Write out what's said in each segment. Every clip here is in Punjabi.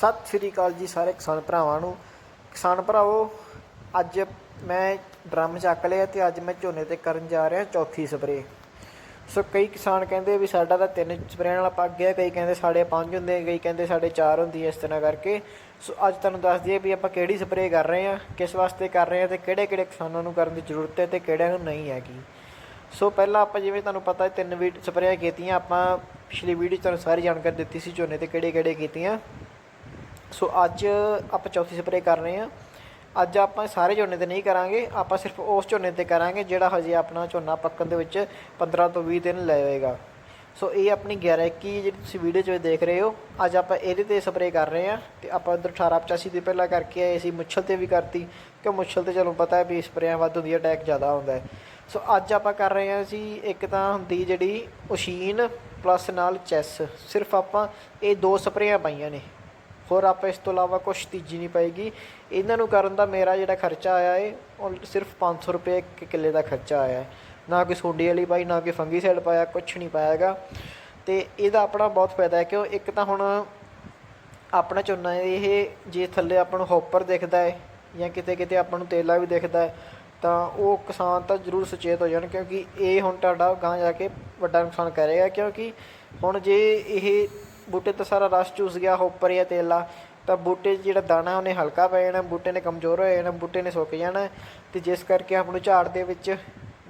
ਸਤਿ ਸ੍ਰੀ ਅਕਾਲ ਜੀ ਸਾਰੇ ਕਿਸਾਨ ਭਰਾਵਾਂ ਨੂੰ। ਕਿਸਾਨ ਭਰਾਵੋ, ਅੱਜ ਮੈਂ ਡਰਮ ਚੱਕ ਲਿਆ ਤੇ ਅੱਜ ਮੈਂ ਝੋਨੇ ਤੇ ਕਰਨ ਜਾ ਰਿਹਾ ਚੌਥੀ ਸਪਰੇ ਸੋ ਕਈ ਕਿਸਾਨ ਕਹਿੰਦੇ ਵੀ ਸਾਡਾ ਤਾਂ ਤਿੰਨ ਸਪਰੇਆਂ ਨਾਲ ਪੱਕ ਗਿਆ, ਕਈ ਕਹਿੰਦੇ ਸਾਡੇ ਪੰਜ ਹੁੰਦੇ, ਕਈ ਕਹਿੰਦੇ ਸਾਡੇ ਚਾਰ ਹੁੰਦੀ ਐ ਇਸ ਤਰ੍ਹਾਂ ਕਰਕੇ। ਸੋ ਅੱਜ ਤੁਹਾਨੂੰ ਦੱਸ ਦਈਏ ਵੀ ਆਪਾਂ ਕਿਹੜੀ ਸਪਰੇ ਕਰ ਰਹੇ ਹਾਂ, ਕਿਸ ਵਾਸਤੇ ਕਰ ਰਹੇ ਹਾਂ ਤੇ ਕਿਹੜੇ ਕਿਹੜੇ ਕਿਸਾਨਾਂ ਨੂੰ ਕਰਨ ਦੀ ਜ਼ਰੂਰਤ ਹੈ ਤੇ ਕਿਹੜਿਆਂ ਨੂੰ ਨਹੀਂ ਹੈਗੀ। ਸੋ ਪਹਿਲਾਂ ਆਪਾਂ ਜਿਵੇਂ ਤੁਹਾਨੂੰ ਪਤਾ ਹੈ ਤਿੰਨ ਵੀ ਸਪਰੇਆਂ ਕੀਤੀਆਂ, ਆਪਾਂ ਪਿਛਲੀ ਵੀਡੀਓ 'ਚ ਤੁਹਾਨੂੰ ਸਾਰੀ ਜਾਣਕਾਰੀ ਦਿੱਤੀ ਸੀ ਝੋਨੇ ਤੇ ਕਿਹੜੇ ਕਿਹੜੇ ਕੀਤੀਆਂ। ਸੋ ਅੱਜ ਆਪਾਂ ਚੌਥੀ ਸਪਰੇਅ ਕਰ ਰਹੇ ਹਾਂ। ਅੱਜ ਆਪਾਂ ਸਾਰੇ ਝੋਨੇ ਤੇ ਨਹੀਂ ਕਰਾਂਗੇ, ਆਪਾਂ ਸਿਰਫ ਉਸ ਝੋਨੇ ਤੇ ਕਰਾਂਗੇ ਜਿਹੜਾ ਹਜੇ ਆਪਣਾ ਝੋਨਾ ਪੱਕਣ ਦੇ ਵਿੱਚ 15 ਤੋਂ 20 ਦਿਨ ਲੈ ਹੋਏਗਾ ਸੋ ਇਹ ਆਪਣੀ 11 21 ਜਿਹੜੀ ਤੁਸੀਂ ਵੀਡੀਓ 'ਚ ਦੇਖ ਰਹੇ ਹੋ, ਅੱਜ ਆਪਾਂ ਇਹਦੇ ਤੇ ਸਪਰੇਅ ਕਰ ਰਹੇ ਹਾਂ ਤੇ ਆਪਾਂ ਉਧਰ 1885 ਦੀ ਪਹਿਲਾਂ ਕਰਕੇ ਆਏ ਸੀ, ਮੁੱਛਲ ਤੇ ਵੀ ਕਰਤੀ ਕਿ ਮੁੱਛਲ ਤੇ ਚਲੋ ਪਤਾ ਹੈ ਵੀ ਸਪਰੇਆਂ ਵੱਧ ਹੁੰਦੀ ਹੈ ਅਟੈਕ ਜ਼ਿਆਦਾ ਹੁੰਦਾ ਹੈ। ਸੋ ਅੱਜ ਆਪਾਂ ਕਰ ਰਹੇ ਹਾਂ ਜੀ, ਇੱਕ ਤਾਂ ਹੁੰਦੀ ਜਿਹੜੀ ਉਸ਼ੀਨ ਪਲੱਸ ਨਾਲ ਚੈਸ ਸਿਰਫ ਆਪਾਂ ਇਹ ਦੋ ਸਪਰੇਆਂ ਪਾਈਆਂ ਨੇ। ਹੋਰ ਆਪਾਂ ਇਸ ਤੋਂ ਇਲਾਵਾ ਕੁਛ ਤੀਜੀ ਨਹੀਂ ਪਏਗੀ। ਇਹਨਾਂ ਨੂੰ ਕਰਨ ਦਾ ਮੇਰਾ ਜਿਹੜਾ ਖਰਚਾ ਆਇਆ ਏ, ਉਹ ਸਿਰਫ 500 ਰੁਪਏ ਇੱਕ ਕਿੱਲੇ ਦਾ ਖਰਚਾ ਆਇਆ ਨਾ ਕੋਈ ਸੁੰਡੀ ਵਾਲੀ ਪਾਈ, ਨਾ ਕੋਈ ਫੰਗੀਸਾਈਡ ਪਾਇਆ, ਕੁਛ ਨਹੀਂ ਪਾਇਆਗਾ ਤੇ ਇਹਦਾ ਆਪਣਾ ਬਹੁਤ ਫਾਇਦਾ ਹੈ, ਕਿਉਂ? ਇੱਕ ਤਾਂ ਹੁਣ ਆਪਣਾ ਝੋਨਾ ਇਹ ਜੇ ਥੱਲੇ ਆਪਾਂ ਨੂੰ ਹੌਪਰ ਦਿਖਦਾ ਹੈ ਜਾਂ ਕਿਤੇ ਕਿਤੇ ਆਪਾਂ ਨੂੰ ਤੇਲਾ ਵੀ ਦਿਖਦਾ ਹੈ ਤਾਂ ਉਹ ਕਿਸਾਨ ਤਾਂ ਜ਼ਰੂਰ ਸੁਚੇਤ ਹੋ ਜਾਣ, ਕਿਉਂਕਿ ਇਹ ਹੁਣ ਤੁਹਾਡਾ ਗਾਂ ਜਾ ਕੇ ਵੱਡਾ ਨੁਕਸਾਨ ਕਰੇਗਾ, ਕਿਉਂਕਿ ਹੁਣ ਜੇ ਇਹ ਬੂਟੇ ਤੋਂ ਸਾਰਾ ਰਸ ਚੂਸ ਗਿਆ ਹੌਪਰ ਜਾਂ ਤੇਲਾ। ਤਾਂ ਬੂਟੇ 'ਚ ਜਿਹੜਾ ਦਾਣਾ, ਉਹਨੇ ਹਲਕਾ ਪੈ ਜਾਣਾ, ਬੂਟੇ ਨੇ ਕਮਜ਼ੋਰ ਹੋ ਜਾਣਾ, ਬੂਟੇ ਨੇ ਸੁੱਕ ਜਾਣਾ। ਤੇ ਜਿਸ ਕਰਕੇ ਆਪ ਨੂੰ ਝਾੜ ਦੇ ਵਿੱਚ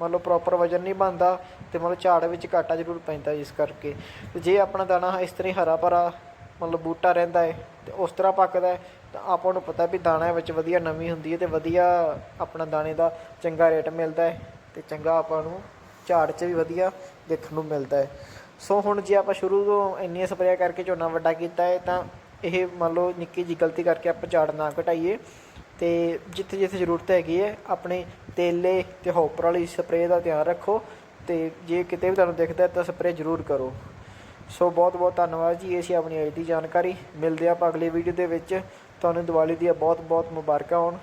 ਮੰਨ ਲਓ ਪ੍ਰੋਪਰ ਵਜਨ ਨਹੀਂ ਬਣਦਾ ਤੇ ਮੰਨ ਲਓ ਝਾੜ ਵਿੱਚ ਘਾਟਾ ਜ਼ਰੂਰ ਪੈਂਦਾ ਜਿਸ ਕਰਕੇ। ਤੇ ਜੇ ਆਪਣਾ ਦਾਣਾ ਇਸ ਤਰ੍ਹਾਂ ਹੀ ਹਰਾ ਭਰਾ ਮਤਲਬ ਬੂਟਾ ਰਹਿੰਦਾ ਹੈ ਤੇ ਉਸ ਤਰ੍ਹਾਂ ਪੱਕਦਾ ਹੈ, ਤਾਂ ਆਪਾਂ ਨੂੰ ਪਤਾ ਵੀ ਦਾਣਾ ਵਿੱਚ ਵਧੀਆ ਨਮੀ ਹੁੰਦੀ ਹੈ ਤੇ ਵਧੀਆ ਆਪਣਾ ਦਾਣੇ ਦਾ ਚੰਗਾ ਰੇਟ ਮਿਲਦਾ ਹੈ ਤੇ ਚੰਗਾ ਆਪਾਂ ਨੂੰ ਝਾੜ 'ਚ ਵੀ ਵਧੀਆ ਦੇਖਣ ਨੂੰ ਮਿਲਦਾ ਹੈ। ਸੋ ਹੁਣ ਜੇ ਆਪਾਂ ਸ਼ੁਰੂ ਤੋਂ ਇੰਨੀਆਂ ਸਪਰੇਅ ਕਰਕੇ ਝੋਨਾ ਵੱਡਾ ਕੀਤਾ ਹੈ, ਤਾਂ ਇਹ ਮੰਨ ਲਓ ਨਿੱਕੀ ਜੀ ਗਲਤੀ ਕਰਕੇ ਆਪਾਂ ਝਾੜ ਨਾ ਘਟਾਈਏ। ਤੇ ਜਿੱਥੇ ਜਿੱਥੇ ਜ਼ਰੂਰਤ ਹੈਗੀ ਹੈ, ਆਪਣੇ ਤੇਲੇ ਤੇ ਹੌਪਰ ਵਾਲੀ ਸਪਰੇਅ ਦਾ ਧਿਆਨ ਰੱਖੋ ਤੇ ਜੇ ਕਿਤੇ ਵੀ ਤੁਹਾਨੂੰ ਦਿਖਦਾ ਤਾਂ ਸਪਰੇਅ ਜ਼ਰੂਰ ਕਰੋ। ਸੋ ਬਹੁਤ ਬਹੁਤ ਧੰਨਵਾਦ ਜੀ ਇਹ ਸੀ ਆਪਣੀ ਅੱਜ ਦੀ ਜਾਣਕਾਰੀ। ਮਿਲਦੇ ਆਪਾਂ ਅਗਲੀ ਵੀਡੀਓ ਦੇ ਵਿੱਚ। ਤੁਹਾਨੂੰ ਦੀਵਾਲੀ ਦੀਆਂ ਬਹੁਤ ਬਹੁਤ ਮੁਬਾਰਕਾਂ ਹੋਣ।